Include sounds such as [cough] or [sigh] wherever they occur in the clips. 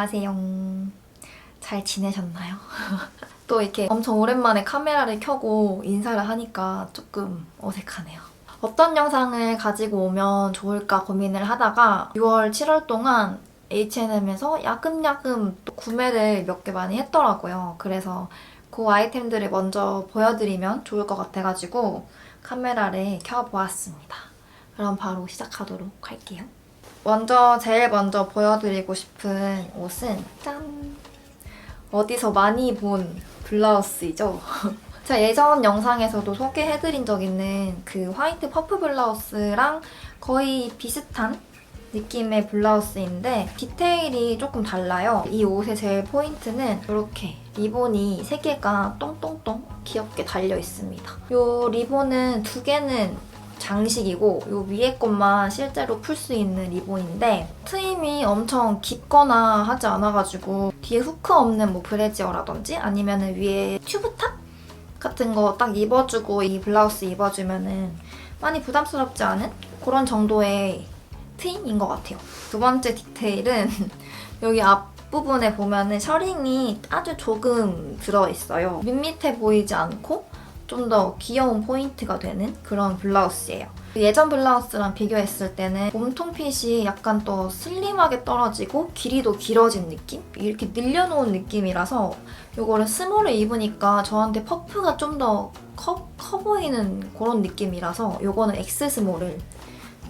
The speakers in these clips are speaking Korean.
안녕하세요. 잘 지내셨나요? [laughs] 또 이렇게 엄청 오랜만에 카메라를 켜고 인사를 하니까 조금 어색하네요. 어떤 영상을 가지고 오면 좋을까 고민을 하다가 6월, 7월 동안 H&M에서 야금야금 또 구매를 몇 개 많이 했더라고요. 그래서 그 아이템들을 먼저 보여드리면 좋을 것 같아가지고 카메라를 켜보았습니다. 그럼 바로 시작하도록 할게요. 먼저 제일 먼저 보여드리고 싶은 옷은 짠! 어디서 많이 본 블라우스이죠. [laughs] 제가 예전 영상에서도 소개해드린 적 있는 그 화이트 퍼프 블라우스랑 거의 비슷한 느낌의 블라우스인데 디테일이 조금 달라요. 이 옷의 제일 포인트는 이렇게 리본이 3개가 똥똥똥 귀엽게 달려 있습니다. 이 리본은 두 개는 장식이고 요 위에 것만 실제로 풀 수 있는 리본인데 트임이 엄청 깊거나 하지 않아가지고 뒤에 후크 없는 뭐 브래지어라든지 아니면 위에 튜브탑 같은 거 딱 입어주고 이 블라우스 입어주면은 많이 부담스럽지 않은 그런 정도의 트임인 것 같아요. 두 번째 디테일은 [laughs] 여기 앞 부분에 보면은 셔링이 아주 조금 들어있어요. 밋밋해 보이지 않고 좀 더 귀여운 포인트가 되는 그런 블라우스예요. 예전 블라우스랑 비교했을 때는 몸통 핏이 약간 더 슬림하게 떨어지고 길이도 길어진 느낌? 이렇게 늘려놓은 느낌이라서 이거를 스몰을 입으니까 저한테 퍼프가 좀더 커, 커 보이는 그런 느낌이라서 이거는 X 스몰을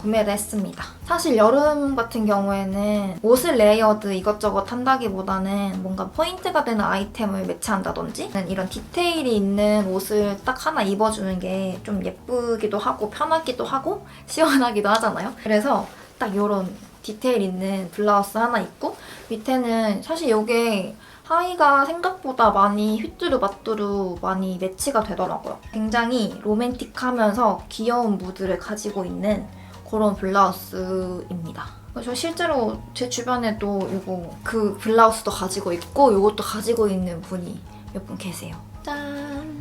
구매를 했습니다. 사실 여름 같은 경우에는 옷을 레이어드 이것저것 한다기보다는 뭔가 포인트가 되는 아이템을 매치한다든지 이런 디테일이 있는 옷을 딱 하나 입어주는 게 좀 예쁘기도 하고 편하기도 하고 [laughs] 시원하기도 하잖아요. 그래서 딱 이런 디테일 있는 블라우스 하나 입고 밑에는 사실 이게 하의가 생각보다 많이 휘뚜루 마뚜루 많이 매치가 되더라고요. 굉장히 로맨틱하면서 귀여운 무드를 가지고 있는 그런 블라우스입니다. 저 실제로 제 주변에도 이거 그 블라우스도 가지고 있고 이것도 가지고 있는 분이 몇 분 계세요. 짠!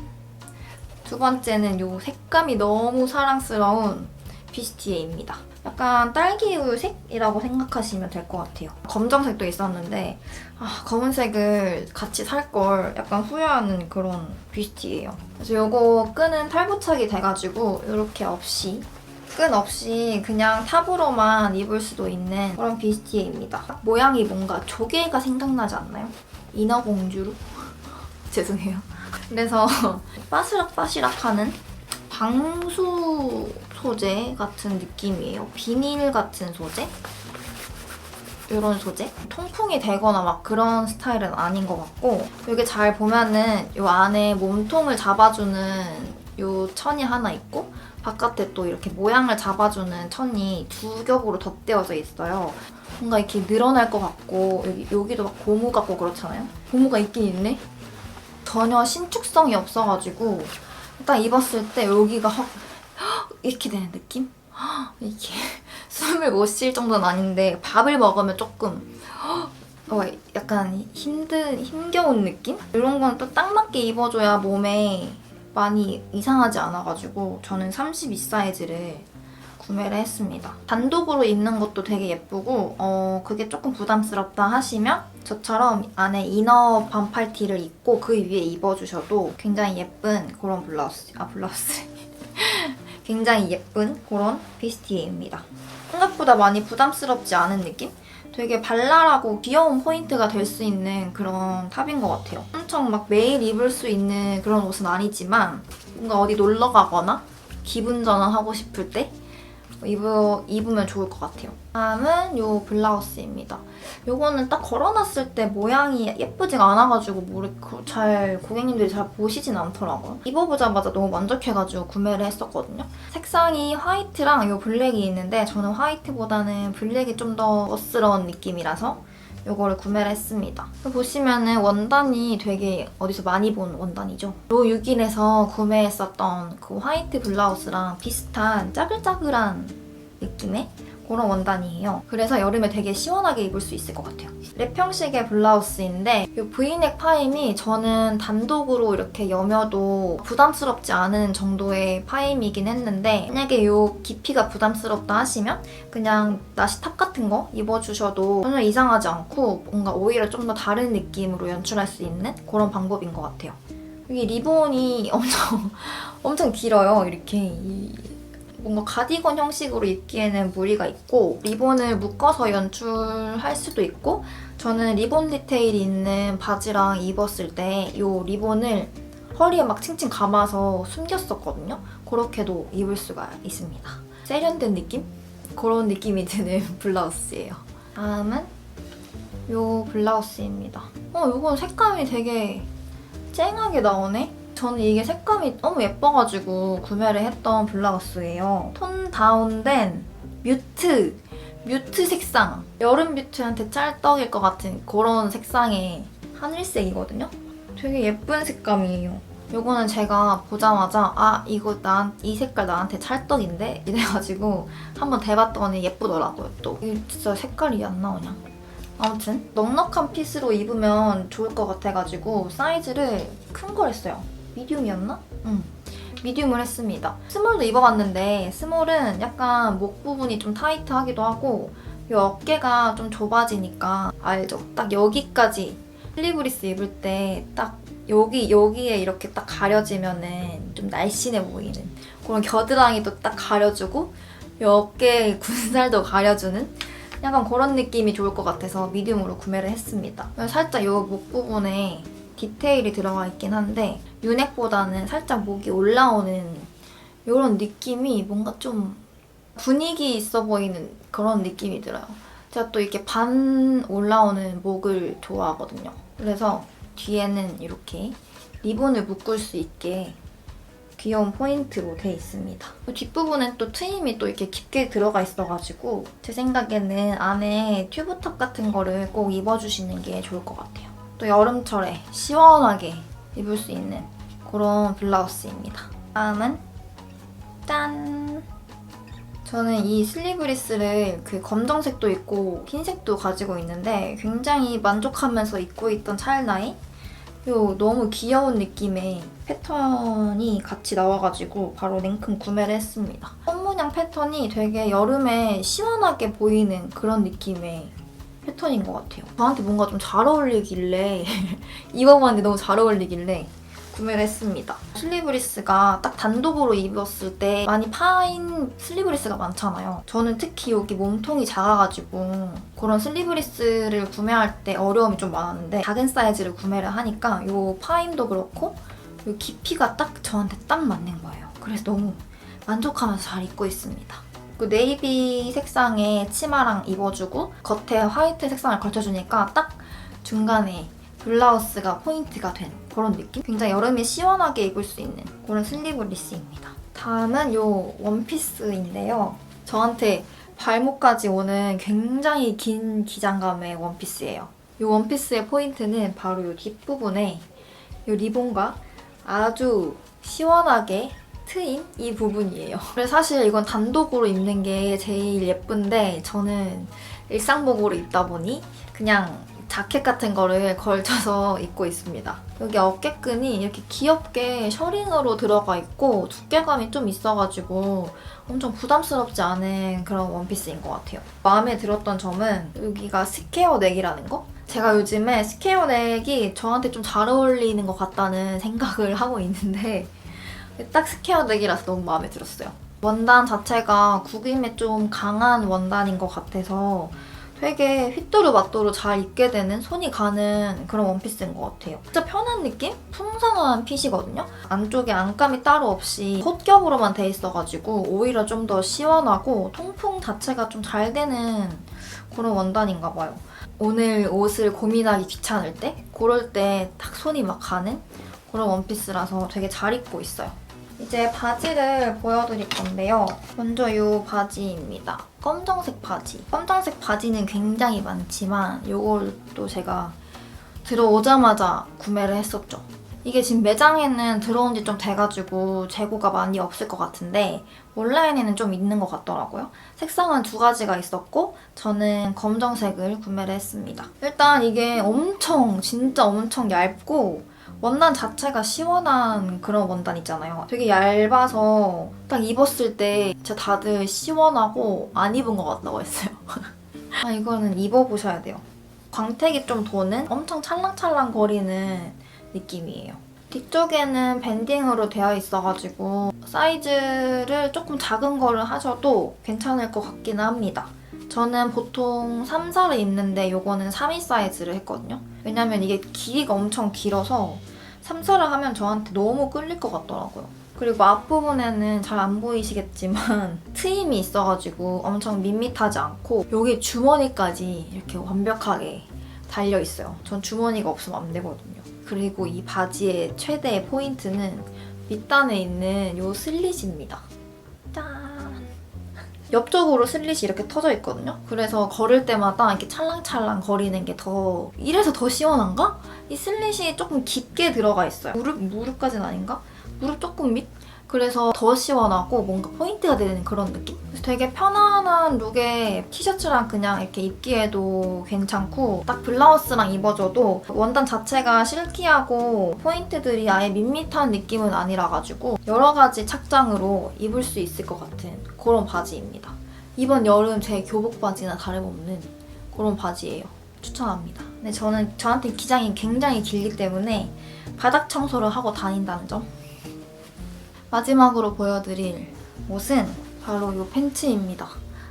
두 번째는 이 색감이 너무 사랑스러운 비스티에입니다. 약간 딸기우색이라고 생각하시면 될 것 같아요. 검정색도 있었는데 아, 검은색을 같이 살 걸 약간 후회하는 그런 비스티예요. 그래서 이거 끈은 탈부착이 돼가지고 이렇게 없이 끈 없이 그냥 탑으로만 입을 수도 있는 그런 비스티에입니다. 모양이 뭔가 조개가 생각나지 않나요? 인어공주로? [laughs] 죄송해요. 그래서 바스락바스락하는 방수 소재 같은 느낌이에요. 비닐 같은 소재? 이런 소재? 통풍이 되거나 막 그런 스타일은 아닌 것 같고 여기 잘 보면은 이 안에 몸통을 잡아주는 이 천이 하나 있고 바깥에 또 이렇게 모양을 잡아주는 천이 두 겹으로 덧대어져 있어요. 뭔가 이렇게 늘어날 것 같고 여기, 여기도 막 고무 같고 그렇잖아요. 고무가 있긴 있네? 전혀 신축성이 없어가지고 딱 입었을 때 여기가 확 [gasps] 이렇게 되는 느낌? [gasps] 이게 [laughs] 숨을 못 쉴 정도는 아닌데 밥을 먹으면 조금 [gasps] 어, 약간 힘든 힘겨운 느낌? 이런 건 또 딱 맞게 입어줘야 몸에 많이 이상하지 않아가지고 저는 32 사이즈를 구매를 했습니다. 단독으로 입는 것도 되게 예쁘고 어 그게 조금 부담스럽다 하시면 저처럼 안에 이너 반팔티를 입고 그 위에 입어주셔도 굉장히 예쁜 그런 블라우스 아 블라우스 [laughs] 굉장히 예쁜 그런 비스티입니다. 생각보다 많이 부담스럽지 않은 느낌? 되게 발랄하고 귀여운 포인트가 될 수 있는 그런 탑인 것 같아요. 엄청 막 매일 입을 수 있는 그런 옷은 아니지만 뭔가 어디 놀러 가거나 기분 전환하고 싶을 때 입어, 입으면 좋을 것 같아요. 다음은 요 블라우스입니다. 요거는 딱 걸어놨을 때 모양이 예쁘지가 않아가지고 모르, 그- 잘 고객님들이 잘 보시진 않더라고요. 입어보자마자 너무 만족해가지고 구매를 했었거든요. 색상이 화이트랑 요 블랙이 있는데 저는 화이트보다는 블랙이 좀더 멋스러운 느낌이라서 요거를 구매를 했습니다. 보시면은 원단이 되게 어디서 많이 본 원단이죠. 로 6일에서 구매했었던 그 화이트 블라우스랑 비슷한 짜글짜글한 느낌의 그런 원단이에요. 그래서 여름에 되게 시원하게 입을 수 있을 것 같아요. 랩 형식의 블라우스인데 이 V넥 파임이 저는 단독으로 이렇게 여며도 부담스럽지 않은 정도의 파임이긴 했는데 만약에 이 깊이가 부담스럽다 하시면 그냥 나시 탑 같은 거 입어주셔도 전혀 이상하지 않고 뭔가 오히려 좀 더 다른 느낌으로 연출할 수 있는 그런 방법인 것 같아요. 여기 리본이 엄청 [laughs] 엄청 길어요. 이렇게 이- 뭔가 가디건 형식으로 입기에는 무리가 있고 리본을 묶어서 연출할 수도 있고 저는 리본 디테일이 있는 바지랑 입었을 때 이 리본을 허리에 막 칭칭 감아서 숨겼었거든요. 그렇게도 입을 수가 있습니다. 세련된 느낌? 그런 느낌이 드는 [laughs] 블라우스예요. 다음은 이 블라우스입니다. 어, 이건 색감이 되게 쨍하게 나오네? 저는 이게 색감이 너무 예뻐가지고 구매를 했던 블라우스예요. 톤 다운된 뮤트, 뮤트 색상. 여름 뮤트한테 짤떡일 것 같은 그런 색상의 하늘색이거든요. 되게 예쁜 색감이에요. 요거는 제가 보자마자 아 이거 난 이 색깔 나한테 찰떡인데 이래가지고 한번 대봤더니 예쁘더라고요 또. 이게 진짜 색깔이 안 나오냐. 아무튼 넉넉한 핏으로 입으면 좋을 것 같아가지고 사이즈를 큰 걸 했어요. 미디움이었나? 응. 미디움을 했습니다. 스몰도 입어봤는데 스몰은 약간 목 부분이 좀 타이트하기도 하고 이 어깨가 좀 좁아지니까 알죠? 딱 여기까지 슬리브리스 입을 때 딱 여기 여기에 이렇게 딱 가려지면은 좀 날씬해 보이는 그런 겨드랑이도 딱 가려주고 이 어깨 [laughs] 군살도 가려주는 약간 그런 느낌이 좋을 것 같아서 미디움으로 구매를 했습니다. 살짝 이 목 부분에 디테일이 들어가 있긴 한데 유넥보다는 살짝 목이 올라오는 이런 느낌이 뭔가 좀 분위기 있어 보이는 그런 느낌이 들어요. 제가 또 이렇게 반 올라오는 목을 좋아하거든요. 그래서 뒤에는 이렇게 리본을 묶을 수 있게 귀여운 포인트로 돼 있습니다. 뒷부분엔 또 트임이 또 이렇게 깊게 들어가 있어가지고 제 생각에는 안에 튜브탑 같은 거를 꼭 입어주시는 게 좋을 것 같아요. 또 여름철에 시원하게 입을 수 있는 그런 블라우스입니다. 다음은 짠! 저는 이 슬리브리스를 그 검정색도 있고 흰색도 가지고 있는데 굉장히 만족하면서 입고 있던 찰나에 요 너무 귀여운 느낌의 패턴이 같이 나와가지고 바로 냉큼 구매를 했습니다. 꽃무냥 패턴이 되게 여름에 시원하게 보이는 그런 느낌의 패턴인 것 같아요. 저한테 뭔가 좀 잘 어울리길래 [laughs] 입어봤는데 너무 잘 어울리길래 구매를 했습니다. 슬리브리스가 딱 단독으로 입었을 때 많이 파인 슬리브리스가 많잖아요. 저는 특히 여기 몸통이 작아가지고 그런 슬리브리스를 구매할 때 어려움이 좀 많았는데 작은 사이즈를 구매를 하니까 이 파임도 그렇고 이 깊이가 딱 저한테 딱 맞는 거예요. 그래서 너무 만족하면서 잘 입고 있습니다. 그 네이비 색상의 치마랑 입어주고 겉에 화이트 색상을 걸쳐주니까 딱 중간에 블라우스가 포인트가 된 그런 느낌? 굉장히 여름에 시원하게 입을 수 있는 그런 슬리브 리스입니다. 다음은 요 원피스인데요. 저한테 발목까지 오는 굉장히 긴 기장감의 원피스예요. 이 원피스의 포인트는 바로 이 뒷부분에 이 리본과 아주 시원하게 트인 이 부분이에요. 사실 이건 단독으로 입는 게 제일 예쁜데 저는 일상복으로 입다 보니 그냥 자켓 같은 거를 걸쳐서 [laughs] 입고 있습니다. 여기 어깨끈이 이렇게 귀엽게 셔링으로 들어가 있고 두께감이 좀 있어가지고 엄청 부담스럽지 않은 그런 원피스인 것 같아요. 마음에 들었던 점은 여기가 스퀘어 넥이라는 거? 제가 요즘에 스퀘어 넥이 저한테 좀 잘 어울리는 것 같다는 생각을 [laughs] 하고 있는데 딱 스퀘어 넥이라서 너무 마음에 들었어요. 원단 자체가 구김에 좀 강한 원단인 것 같아서 되게 휘뚜루마뚜루 잘 입게 되는 손이 가는 그런 원피스인 것 같아요. 진짜 편한 느낌? 풍성한 핏이거든요. 안쪽에 안감이 따로 없이 헛겹으로만 돼 있어가지고 오히려 좀 더 시원하고 통풍 자체가 좀 잘 되는 그런 원단인가 봐요. 오늘 옷을 고민하기 귀찮을 때 그럴 때 딱 손이 막 가는 그런 원피스라서 되게 잘 입고 있어요. 이제 바지를 보여드릴 건데요. 먼저 이 바지입니다. 검정색 바지. 검정색 바지는 굉장히 많지만 이걸도 제가 들어오자마자 구매를 했었죠. 이게 지금 매장에는 들어온 지 좀 돼가지고 재고가 많이 없을 것 같은데 온라인에는 좀 있는 것 같더라고요. 색상은 두 가지가 있었고 저는 검정색을 구매를 했습니다. 일단 이게 엄청 진짜 엄청 얇고 원단 자체가 시원한 그런 원단 있잖아요. 되게 얇아서 딱 입었을 때 진짜 다들 시원하고 안 입은 것 같다고 했어요. [laughs] 아 이거는 입어보셔야 돼요. 광택이 좀 도는 엄청 찰랑찰랑 거리는 느낌이에요. 뒤쪽에는 밴딩으로 되어 있어가지고 사이즈를 조금 작은 거를 하셔도 괜찮을 것 같기는 합니다. 저는 보통 3, 4를 입는데 요거는 3, 2 사이즈를 했거든요. 왜냐면 이게 길이가 엄청 길어서 3, 4를 하면 저한테 너무 끌릴 것 같더라고요. 그리고 앞부분에는 잘 안 보이시겠지만 [laughs] 트임이 있어가지고 엄청 밋밋하지 않고 여기 주머니까지 이렇게 완벽하게 달려 있어요. 전 주머니가 없으면 안 되거든요. 그리고 이 바지의 최대의 포인트는 밑단에 있는 이 슬릿입니다. 짠! 옆쪽으로 슬릿이 이렇게 터져 있거든요. 그래서 걸을 때마다 이렇게 찰랑찰랑 거리는 게 더 이래서 더 시원한가? 이 슬릿이 조금 깊게 들어가 있어요. 무릎 무릎까지는 아닌가? 무릎 조금 밑? 그래서 더 시원하고 뭔가 포인트가 되는 그런 느낌? 그래서 되게 편안한 룩에 티셔츠랑 그냥 이렇게 입기에도 괜찮고 딱 블라우스랑 입어줘도 원단 자체가 실키하고 포인트들이 아예 밋밋한 느낌은 아니라가지고 여러 가지 착장으로 입을 수 있을 것 같은 그런 바지입니다. 이번 여름 제 교복 바지나 다름없는 그런 바지예요. 추천합니다. 근데 저는 저한테 기장이 굉장히 길기 때문에 바닥 청소를 하고 다닌다는 점. 마지막으로 보여드릴 옷은 바로 이 팬츠입니다.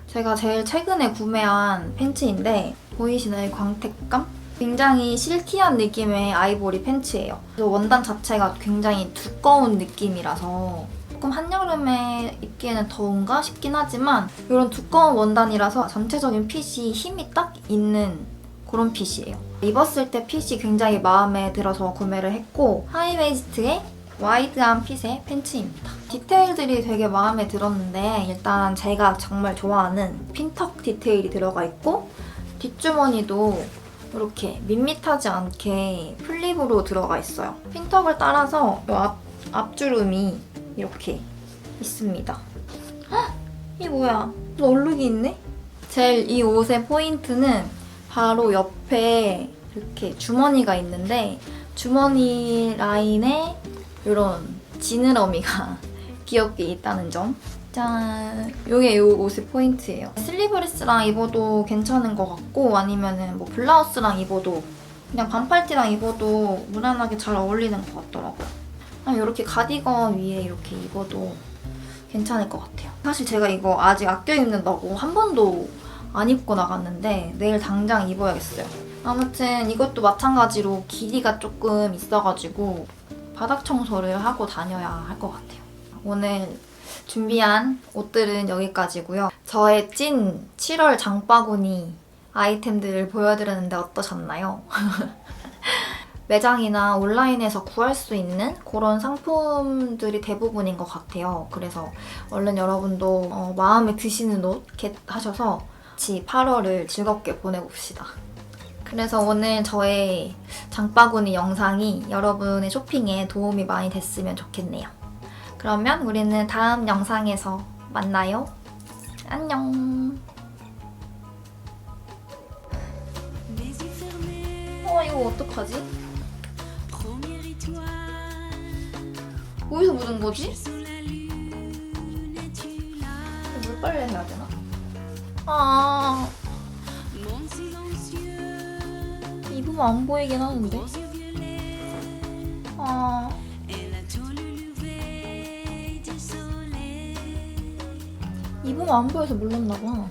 제가 제일 최근에 구매한 팬츠인데 보이시나요? 이 광택감? 굉장히 실키한 느낌의 아이보리 팬츠예요. 원단 자체가 굉장히 두꺼운 느낌이라서 조금 한여름에 입기에는 더운가 싶긴 하지만 이런 두꺼운 원단이라서 전체적인 핏이 힘이 딱 있는 그런 핏이에요. 입었을 때 핏이 굉장히 마음에 들어서 구매를 했고 하이웨이스트에 와이드한 핏의 팬츠입니다. 디테일들이 되게 마음에 들었는데 일단 제가 정말 좋아하는 핀턱 디테일이 들어가 있고 뒷주머니도 이렇게 밋밋하지 않게 플립으로 들어가 있어요. 핀턱을 따라서 이 앞, 앞주름이 이렇게 있습니다. 헉! 이 뭐야? 또 얼룩이 있네? 제일 이 옷의 포인트는 바로 옆에 이렇게 주머니가 있는데 주머니 라인에 이런 지느러미가 [laughs] 귀엽게 있다는 점. 짠! 요게 이 옷의 포인트예요. 슬리브레스랑 입어도 괜찮은 것 같고 아니면은 뭐 블라우스랑 입어도 그냥 반팔티랑 입어도 무난하게 잘 어울리는 것 같더라고요. 이렇게 가디건 위에 이렇게 입어도 괜찮을 것 같아요. 사실 제가 이거 아직 아껴 입는다고 한 번도 안 입고 나갔는데 내일 당장 입어야겠어요. 아무튼 이것도 마찬가지로 길이가 조금 있어가지고 바닥 청소를 하고 다녀야 할 것 같아요. 오늘 준비한 옷들은 여기까지고요. 저의 찐 7월 장바구니 아이템들을 보여드렸는데 어떠셨나요? [laughs] 매장이나 온라인에서 구할 수 있는 그런 상품들이 대부분인 것 같아요. 그래서 얼른 여러분도 어, 마음에 드시는 옷 겟하셔서 같이 8월을 즐겁게 보내봅시다. 그래서 오늘 저의 장바구니 영상이 여러분의 쇼핑에 도움이 많이 됐으면 좋겠네요. 그러면 우리는 다음 영상에서 만나요. 안녕. 어, 이거 어떡하지? 어디서 묻은 거지? Sous la lune, es-tu là? 물 빨래 해야 되나? 아, 입으면 안 보이긴 하는데. 아. 입으면 안 보여서 몰랐나 봐.